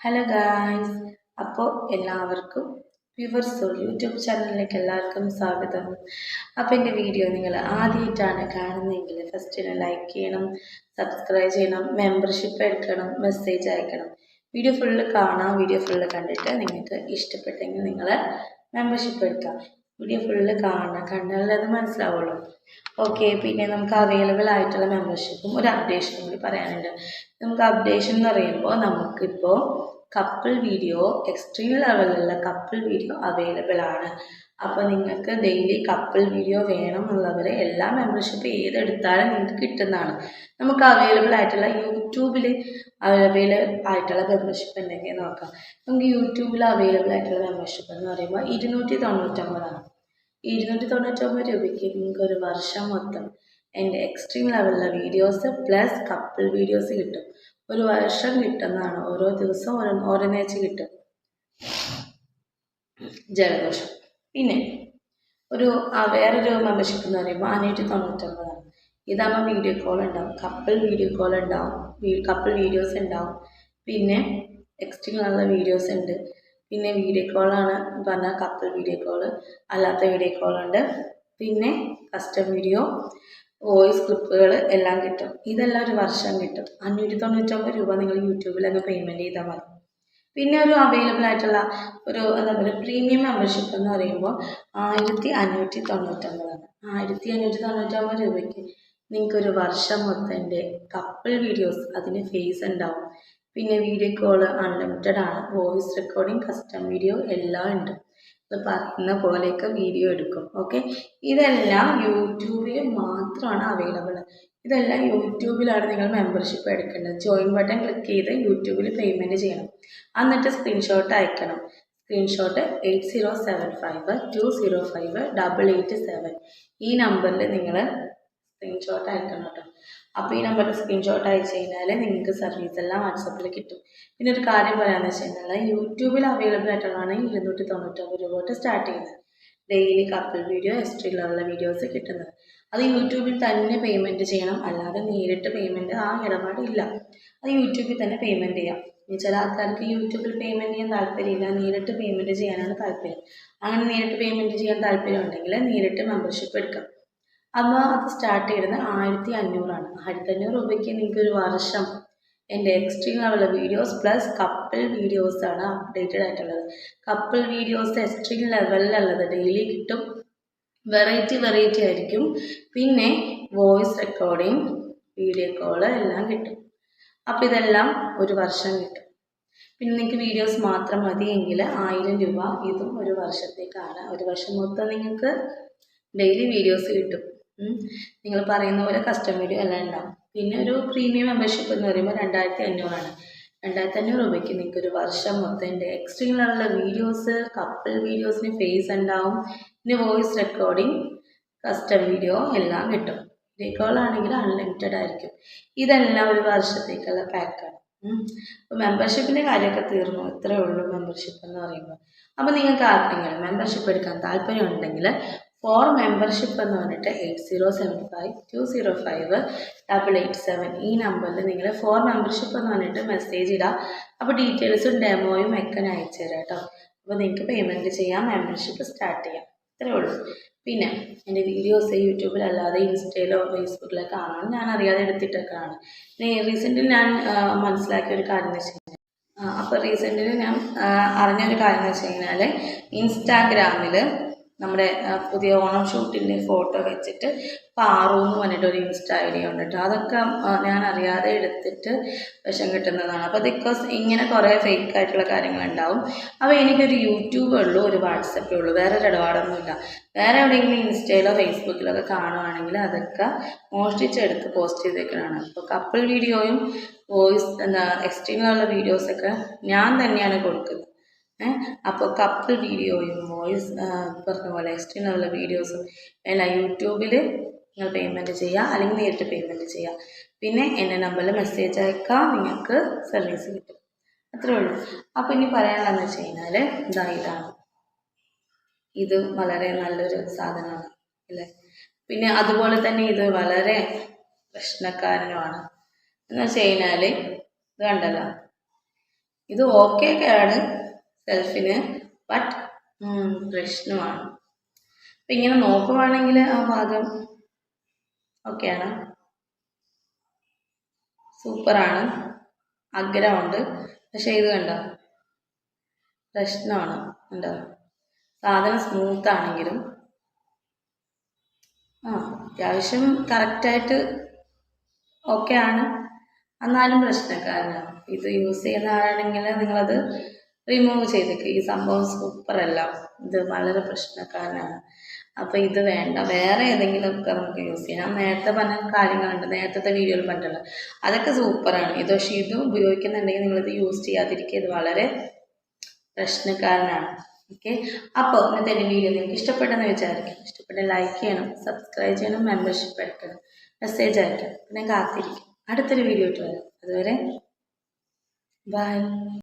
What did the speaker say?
Hello guys അപ്പോൾ എല്ലാവർക്കും pure soul YouTube ചാനലിലേക്ക് എല്ലാവർക്കും സ്വാഗതം. അപ്പോൾ എന്റെ വീഡിയോ നിങ്ങൾ ആദ്യമായിട്ടാണ് കാണുന്നതെങ്കിൽ ഫസ്റ്റ് ലൈക്ക് ചെയ്യണം സബ്സ്ക്രൈബ് ചെയ്യണം മെമ്പർഷിപ്പ് എടുക്കണം മെസ്സേജ് അയക്കണം. വീഡിയോ ഫുള്ള് കാണാം വീഡിയോ ഫുള്ള് കണ്ടിട്ട് നിങ്ങൾക്ക് ഇഷ്ടപ്പെട്ടെങ്കിൽ നിങ്ങൾ മെമ്പർഷിപ്പ് എടുക്കാം. വീഡിയോ ഫുള്ള് കാണണം കണ്ടാലേ അത് മനസ്സിലാവുള്ളൂ. ഓക്കെ പിന്നെ നമുക്ക് അവൈലബിൾ ആയിട്ടുള്ള മെമ്പർഷിപ്പും ഒരു അപ്ഡേഷനും കൂടി പറയാനുണ്ട്. നമുക്ക് അപ്ഡേഷൻ എന്ന് പറയുമ്പോൾ നമുക്കിപ്പോൾ കപ്പിൾ വീഡിയോ എക്സ്ട്രീം ലെവലിലുള്ള കപ്പിൾ വീഡിയോ അവൈലബിൾ ആണ്. അപ്പോൾ നിങ്ങൾക്ക് ഡെയിലി കപ്പിൾ വീഡിയോ വേണം എന്നുള്ളവർ എല്ലാ മെമ്പർഷിപ്പ് ഏതെടുത്താലും നിങ്ങൾക്ക് കിട്ടുന്നതാണ്. നമുക്ക് അവൈലബിൾ ആയിട്ടുള്ള യൂട്യൂബിൽ അവൈലബിൾ ആയിട്ടുള്ള മെമ്പർഷിപ്പ് ഉണ്ടെങ്കിൽ നോക്കാം. നമുക്ക് യൂട്യൂബിൽ അവൈലബിൾ ആയിട്ടുള്ള മെമ്പർഷിപ്പ് എന്ന് പറയുമ്പോൾ ഇരുന്നൂറ്റി തൊണ്ണൂറ്റൊമ്പതാണ് ഇരുന്നൂറ്റി തൊണ്ണൂറ്റൊമ്പത് രൂപയ്ക്ക് നിങ്ങൾക്ക് ഒരു വർഷം മൊത്തം എന്റെ എക്സ്ട്രീം ലെവലിലെ വീഡിയോസ് പ്ലസ് കപ്പിൾ വീഡിയോസ് കിട്ടും. ഒരു വർഷം കിട്ടുന്നതാണ്. ഓരോ ദിവസവും ഓരോ ഓരോന്നേച്ച് കിട്ടും. ജലദോഷം. പിന്നെ ഒരു വേറൊരു മെമ്പർഷിപ്പ് എന്ന് പറയുമ്പോൾ അഞ്ഞൂറ്റി തൊണ്ണൂറ്റൊമ്പതാണ്. ഇതാകുമ്പോൾ വീഡിയോ കോൾ ഉണ്ടാവും. കപ്പിൾ വീഡിയോ കോൾ ഉണ്ടാവും. കപ്പിൾ വീഡിയോസ് ഉണ്ടാവും. പിന്നെ എക്സ്ട്രീം ഉള്ള വീഡിയോസ് ഉണ്ട്. പിന്നെ വീഡിയോ കോളാണ് പറഞ്ഞാൽ കപ്പിൾ വീഡിയോ കോൾ അല്ലാത്ത വീഡിയോ കോളുണ്ട് പിന്നെ കസ്റ്റം വീഡിയോ വോയിസ് ക്ലിപ്പുകൾ എല്ലാം കിട്ടും. ഇതെല്ലാം ഒരു വർഷം കിട്ടും. അഞ്ഞൂറ്റി തൊണ്ണൂറ്റൊമ്പത് രൂപ നിങ്ങൾ യൂട്യൂബിൽ അങ്ങ് പേയ്മെന്റ് ചെയ്താൽ മതി. പിന്നെ ഒരു അവൈലബിൾ ആയിട്ടുള്ള ഒരു എന്താ പറയുക പ്രീമിയം മെമ്പർഷിപ്പ് എന്ന് പറയുമ്പോൾ ആയിരത്തി അഞ്ഞൂറ്റി തൊണ്ണൂറ്റൊമ്പതാണ് ആയിരത്തി അഞ്ഞൂറ്റി തൊണ്ണൂറ്റൊമ്പത് രൂപയ്ക്ക് നിങ്ങൾക്കൊരു വർഷം മൊത്തത്തിന്റെ കപ്പിൾ വീഡിയോസ് അതിന് ഫേസ് ഉണ്ടാവും. പിന്നെ വീഡിയോ കോൾ അൺലിമിറ്റഡ് ആണ്. വോയിസ് റെക്കോർഡിംഗ് കസ്റ്റം വീഡിയോ എല്ലാം ഉണ്ട്. പറയുന്ന പോലെയൊക്കെ വീഡിയോ എടുക്കും ഓക്കെ ഇതെല്ലാം യൂട്യൂബിൽ മാത്രമാണ് അവൈലബിൾ ഇതെല്ലാം യൂട്യൂബിലാണ് നിങ്ങൾ മെമ്പർഷിപ്പ് എടുക്കേണ്ടത്. ജോയിൻ ബട്ടൺ ക്ലിക്ക് ചെയ്ത് യൂട്യൂബിൽ പേയ്മെന്റ് ചെയ്യണം. എന്നിട്ട് സ്ക്രീൻഷോട്ട് അയക്കണം. Screenshot eight zero seven five two zero five double eight seven ഈ നമ്പറിൽ നിങ്ങൾ സ്ക്രീൻഷോട്ട് അയക്കണം കേട്ടോ അപ്പോൾ ഈ നമ്പറിൽ സ്ക്രീൻഷോട്ട് അയച്ചു കഴിഞ്ഞാൽ നിങ്ങൾക്ക് സർവീസ് എല്ലാം വാട്സപ്പിൽ കിട്ടും. പിന്നെ ഒരു കാര്യം പറയാമെന്ന് വെച്ച് കഴിഞ്ഞാൽ യൂട്യൂബിൽ അവൈലബിൾ ആയിട്ടുള്ളതാണ് ഇരുന്നൂറ്റി തൊണ്ണൂറ്റൊമ്പത് രൂപ തൊട്ട് സ്റ്റാർട്ട് ചെയ്യുന്നത്. ഡെയിലി കപ്പിൾ വീഡിയോ ഹിസ്റ്ററിയിലുള്ള വീഡിയോസ് കിട്ടുന്നത്. അത് യൂട്യൂബിൽ തന്നെ പേയ്മെന്റ് ചെയ്യണം. അല്ലാതെ നേരിട്ട് പേയ്മെന്റ് ആ ഇടപാടില്ല അത് യൂട്യൂബിൽ തന്നെ പേയ്മെന്റ് ചെയ്യാം. ചില ആൾക്കാർക്ക് യൂട്യൂബിൽ പേയ്മെന്റ് ചെയ്യാൻ താല്പര്യമില്ല. നേരിട്ട് പേയ്മെന്റ് ചെയ്യാനാണ് താല്പര്യം. അങ്ങനെ നേരിട്ട് പേയ്മെന്റ് ചെയ്യാൻ താല്പര്യം ഉണ്ടെങ്കിൽ നേരിട്ട് മെമ്പർഷിപ്പ് എടുക്കാം. അപ്പോൾ അത് സ്റ്റാർട്ട് ചെയ്യുന്നത് ആയിരത്തി അഞ്ഞൂറാണ് ആയിരത്തി അഞ്ഞൂറ് രൂപയ്ക്ക് നിങ്ങൾക്ക് ഒരു വർഷം. എന്റെ എക്സ്ട്രീം ലെവലിലെ വീഡിയോസ് പ്ലസ് കപ്പിൾ വീഡിയോസാണ് അപ്ഡേറ്റഡ് ആയിട്ടുള്ളത്. കപ്പിൾ വീഡിയോസ് എക്സ്ട്രീം ലെവലിലുള്ളത് ഡെയിലി കിട്ടും. വെറൈറ്റി വെറൈറ്റി ആയിരിക്കും. പിന്നെ വോയിസ് റെക്കോർഡിങ് വീഡിയോ കോൾ എല്ലാം കിട്ടും. അപ്പോൾ ഇതെല്ലാം ഒരു വർഷം കിട്ടും. പിന്നെ നിങ്ങൾക്ക് വീഡിയോസ് മാത്രം മതിയെങ്കിൽ ആയിരം രൂപ ഇതും ഒരു വർഷത്തേക്കാണ്. ഒരു വർഷം മൊത്തം നിങ്ങൾക്ക് ഡെയിലി വീഡിയോസ് കിട്ടും. നിങ്ങൾ പറയുന്ന പോലെ കസ്റ്റം വീഡിയോ എല്ലാം ഉണ്ടാവും. പിന്നെ ഒരു പ്രീമിയം മെമ്പർഷിപ്പ് എന്ന് പറയുമ്പോൾ രണ്ടായിരത്തി അഞ്ഞൂറാണ് രണ്ടായിരത്തി അഞ്ഞൂറ് രൂപയ്ക്ക് നിങ്ങൾക്ക് ഒരു വർഷം മൊത്തം എന്റെ എക്സ്ട്രീം ലെവലുള്ള വീഡിയോസ് കപ്പിൾ വീഡിയോസിന് ഫേസ് ഉണ്ടാവും. പിന്നെ വോയിസ് റെക്കോർഡിംഗ് കസ്റ്റം വീഡിയോ എല്ലാം കിട്ടും. വീഡിയോ ആണെങ്കിൽ അൺലിമിറ്റഡ് ആയിരിക്കും. ഇതെല്ലാം ഒരു വർഷത്തേക്കുള്ള പാക്കാണ് അപ്പോൾ മെമ്പർഷിപ്പിന്റെ കാര്യമൊക്കെ തീർന്നു. ഇത്രയേ ഉള്ളൂ മെമ്പർഷിപ്പ് എന്ന് പറയുമ്പോൾ അപ്പോൾ നിങ്ങൾക്ക് ആർക്കെങ്കിലും മെമ്പർഷിപ്പ് എടുക്കാൻ താല്പര്യം ഉണ്ടെങ്കിൽ ഫോർ മെമ്പർഷിപ്പ് എന്ന് പറഞ്ഞിട്ട് eight zero seven five two zero five double eight seven ഈ നമ്പറിൽ നിങ്ങൾ ഫോർ മെമ്പർഷിപ്പ് എന്ന് പറഞ്ഞിട്ട് മെസ്സേജ് ഇടാം. അപ്പോൾ ഡീറ്റെയിൽസും ഡെമോയും ഒക്കെ അയച്ചു തരാം കേട്ടോ അപ്പോൾ നിങ്ങൾക്ക് പേയ്മെന്റ് ചെയ്യാം മെമ്പർഷിപ്പ് സ്റ്റാർട്ട് ചെയ്യാം. ഇത്രേ ഉള്ളൂ. പിന്നെ എന്റെ വീഡിയോസ് യൂട്യൂബിലല്ലാതെ ഇൻസ്റ്റയിലോ ഫേസ്ബുക്കിലോ കാണാൻ ഞാൻ അറിയാതെ എടുത്തിട്ടൊക്കെയാണ്. പിന്നെ റീസെന്റിൽ ഞാൻ മനസ്സിലാക്കിയ ഒരു കാര്യം എന്ന് വെച്ച് കഴിഞ്ഞാൽ അപ്പോൾ റീസെന്റിൽ ഞാൻ അറിഞ്ഞൊരു കാര്യം എന്ന് വെച്ച് കഴിഞ്ഞാൽ ഇൻസ്റ്റാഗ്രാമിൽ നമ്മുടെ പുതിയ ഓണം ഷൂട്ടിന്റെ ഫോട്ടോ വെച്ചിട്ട് പാറു എന്ന് പറഞ്ഞിട്ട് ഒരു ഇൻസ്റ്റാ ഐ ഡി ഉണ്ട് അതൊക്കെ ഞാൻ അറിയാതെ എടുത്തിട്ട് വിഷം കിട്ടുന്നതാണ്. അപ്പോൾ ബിക്കോസ് ഇങ്ങനെ കുറേ ഫേക്ക് ആയിട്ടുള്ള കാര്യങ്ങളുണ്ടാവും അപ്പോൾ എനിക്കൊരു യൂട്യൂബേ ഉള്ളൂ ഒരു വാട്സപ്പേ ഉള്ളൂ. വേറെ ഒരു ഇടപാടൊന്നുമില്ല വേറെ എവിടെയെങ്കിലും ഇൻസ്റ്റയിലോ ഫേസ്ബുക്കിലോ ഒക്കെ കാണുവാണെങ്കിൽ അതൊക്കെ മോഷ്ടിച്ചെടുത്ത് പോസ്റ്റ് ചെയ്തേക്കുന്നതാണ് അപ്പോൾ കപ്പിൾ വീഡിയോയും വോയിസ് എന്താ എക്സ്ട്രീമിലുള്ള വീഡിയോസൊക്കെ ഞാൻ തന്നെയാണ് കൊടുക്കുന്നത്. അപ്പോൾ കപ്പിൾ വീഡിയോയും വോയിസ് പറഞ്ഞ പോലെ എക്സ്റ്റേണലുള്ള വീഡിയോസും എല്ലാം യൂട്യൂബിൽ നിങ്ങൾ പേയ്മെന്റ് ചെയ്യുക അല്ലെങ്കിൽ നേരിട്ട് പേയ്മെന്റ് ചെയ്യുക പിന്നെ എന്റെ നമ്പറിൽ മെസ്സേജ് അയക്കാം നിങ്ങൾക്ക് സർവീസ് കിട്ടും. അത്രേ ഉള്ളൂ. അപ്പോൾ ഇനി പറയാനുള്ളതെന്ന് വെച്ച് കഴിഞ്ഞാൽ ഇതാ ഇത് വളരെ നല്ലൊരു സാധനമാണ് അല്ലേ? പിന്നെ അതുപോലെ തന്നെ ഇത് വളരെ പ്രശ്നക്കാരനുമാണ്. എന്ന് വെച്ച് കഴിഞ്ഞാൽ ഇത് കണ്ടല്ലോ? ഇത് ഓക്കെ ഒക്കെയാണ് സെൽഫിന് ബട്ട് കൃഷ്ണുവാണ് അപ്പം ഇങ്ങനെ നോക്കുവാണെങ്കിൽ ആ ഭാഗം ഓക്കെയാണ് സൂപ്പറാണ്. ആഗ്രഹമുണ്ട്. പക്ഷേ ഇത് കണ്ടോ? പ്രശ്നമാണ്. കണ്ടോ? സാധനം സ്മൂത്ത് ആണെങ്കിലും. ആ അത്യാവശ്യം കറക്റ്റായിട്ട് ഓക്കെ ആണ്. എന്നാലും പ്രശ്നക്കാരനാണ്. ഇത് യൂസ് ചെയ്യുന്ന ആളാണെങ്കിൽ നിങ്ങളത് റിമൂവ് ചെയ്തേക്ക് ഈ സംഭവം സൂപ്പറല്ല ഇത് വളരെ പ്രശ്നക്കാരനാണ്. അപ്പോൾ ഇത് വേണ്ട. വേറെ ഏതെങ്കിലുമൊക്കെ നമുക്ക് യൂസ് ചെയ്യാം. നേരത്തെ പറഞ്ഞ കാര്യങ്ങളുണ്ട്. നേരത്തെ വീഡിയോയിൽ പറഞ്ഞിട്ടുണ്ട് അതൊക്കെ സൂപ്പറാണ് ഇത് പക്ഷേ ഇത് ഉപയോഗിക്കുന്നുണ്ടെങ്കിൽ നിങ്ങളിത് യൂസ് ചെയ്യാതിരിക്കുക. ഇത് വളരെ പ്രശ്നക്കാരനാണ്. ഓക്കെ അപ്പോൾ ഇന്നത്തെ എന്റെ വീഡിയോ നിങ്ങൾക്ക് ഇഷ്ടപ്പെട്ടെന്ന് വിചാരിക്കും ഇഷ്ടപ്പെട്ട ലൈക്ക് ചെയ്യണം സബ്സ്ക്രൈബ് ചെയ്യണം മെമ്പർഷിപ്പ് എടുക്കണം മെസ്സേജ് അയക്കണം. പിന്നെ കാത്തിരിക്കും. അടുത്തൊരു വീഡിയോ ഇട്ട് വരാം. അതുവരെ ബൈ